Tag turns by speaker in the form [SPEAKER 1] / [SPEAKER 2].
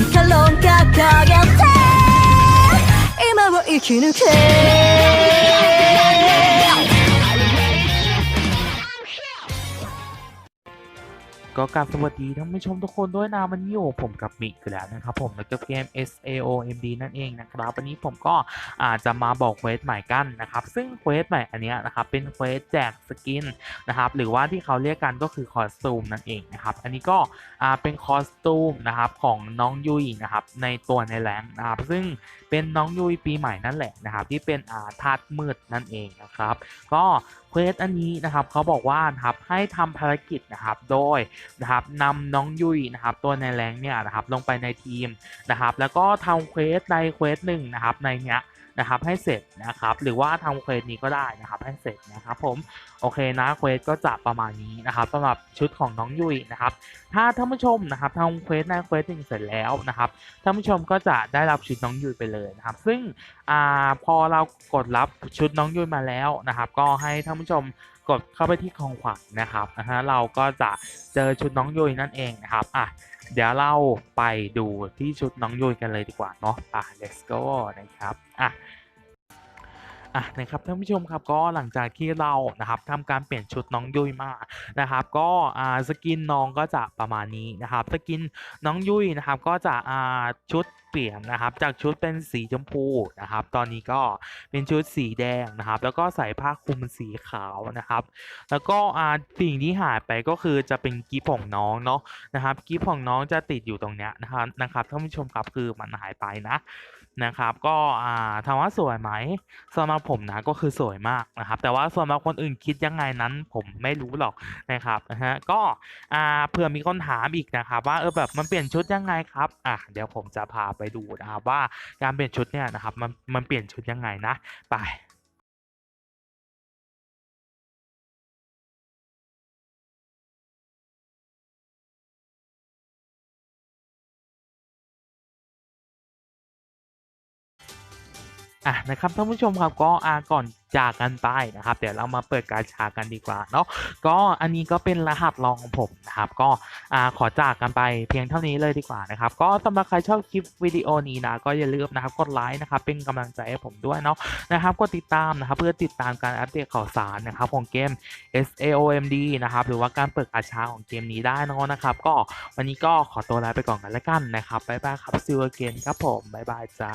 [SPEAKER 1] 큰 칼론 깎아곁에 이마와 이기는 게
[SPEAKER 2] ก็กราบสวัสดีท่านผู้ชมทุกคนด้วยนะวันนี้อยู่ผมกับมิกอีกแล้วนะครับผมแล้วก็เกม S A O M D นั่นเองนะครับวันนี้ผมก็อาจจะมาบอกเควสใหม่กันนะครับซึ่งเควสใหม่อันนี้นะครับเป็นเควสแจกสกินนะครับหรือว่าที่เขาเรียกกันก็คือคอสตูมนั่นเองนะครับอันนี้ก็อ่าเป็นคอสตูมนะครับของน้องยุยนะครับในตัวในแรงนะครับซึ่งเป็นน้องยุยปีใหม่นั่นแหละนะครับที่เป็นอาธาตุมืดนั่นเองนะครับก็เควสอันนี้นะครับเขาบอกว่านะครับให้ทำภารกิจนะครับโดยนะครับนำน้องยุยนะครับตัวในแรงเนี่ยนะครับลงไปในทีมนะครับแล้วก็ทำเควสในเควสหนึ่งนะครับในเนี้ยนะครับให้เสร็จนะครับหรือว่าทำเควสนี้ก็ได้นะครับให้เสร็จนะครับผมโอเคนะเควสก็จะประมาณนี้นะครับสำหรับชุดของน้องยุยนะครับถ้าท่านผู้ชมนะครับทำเควสในเควสหนึ่งเสร็จแล้วนะครับท่านผู้ชมก็จะได้รับชุดน้องยุยไปเลยนะครับซึ่งอ่าพอเรากดรับชุดน้องยุยมาแล้วนะครับก็ให้ท่านผู้ชม กดเข้าไปที่ของขวัญนะครับนะฮะเราก็จะเจอชุดน้องยุยนั่นเองนะครับอะเดี๋ยวเราไปดูที่ชุดน้องยุยกันเลยดีกว่าเนาะอะ let's go นะครับอะอะนะครับท่านผู้ชมครับก็หลังจากที่เรานะครับทำการเปลี่ยนชุดน้องยุยมานะครับ ก็อ่าสกินน้องก็จะประมาณนี้นะครับ สกินน้องยุยนะครับก็จะอ่าชุด เปลี่ยนนะครับ จากชุดเป็นสีชมพูนะครับ ตอนนี้ก็เป็นชุดสีแดงนะครับ แล้วก็ใส่ผ้าคลุมสีขาวนะครับ แล้วก็อ่าสิ่งที่หายไปก็คือจะเป็นกิฟของน้องเนาะนะครับกิฟของน้องจะติดอยู่ตรงเนี้ยนะครับนะครับท่านผู้ชมครับคือมันหายไปนะนะครับก็อ่าถามว่าสวยไหมสำหรับผมนะก็คือสวยมากนะครับ แต่ว่าส่วนบคนอื่นคิดยังไงนั้น ผมไม่รู้หรอกนะครับนะฮะก็อ่าเผื่อมีคนถามอีกนะครับ ว่าเออแบบมันเปลี่ยนชุดยังไงครับอะเดี๋ยวผมจะพาไปดูนะครับว่าการเปลี่ยนชุดเนี่ยนะครับมันมันเปลี่ยนชุดยังไงนะไป อะนะครับท่านผู้ชมครับก็อาก่อนจากกันไปนะครับ เดี๋ยวเรามาเปิดการชากันดีกว่าเนาะก็อันนี้ก็เป็นรหัสรองของผมนะครับ ก็อ่าขอจากกันไปเพียงเท่านี้เลยดีกว่านะครับ ก็สำหรับใครชอบคลิปวิดีโอนี้นะก็อย่าลืมนะครับกดไลค์นะครับเป็นกำลังใจให้ผมด้วยเนาะนะครับกดติดตามนะครับ เพื่อติดตามการอัปเดตข่าวสารนะครับของเกม SAOMD นะครับหรือว่าการเปิดอาชาของเกมนี้ได้เนะนะครับ ก็วันนี้ก็ขอตัวลาไปก่อนกันแล้วกันนะครับบ๊ายบายครับซิวเกนครับผมบ๊ายบายจ้า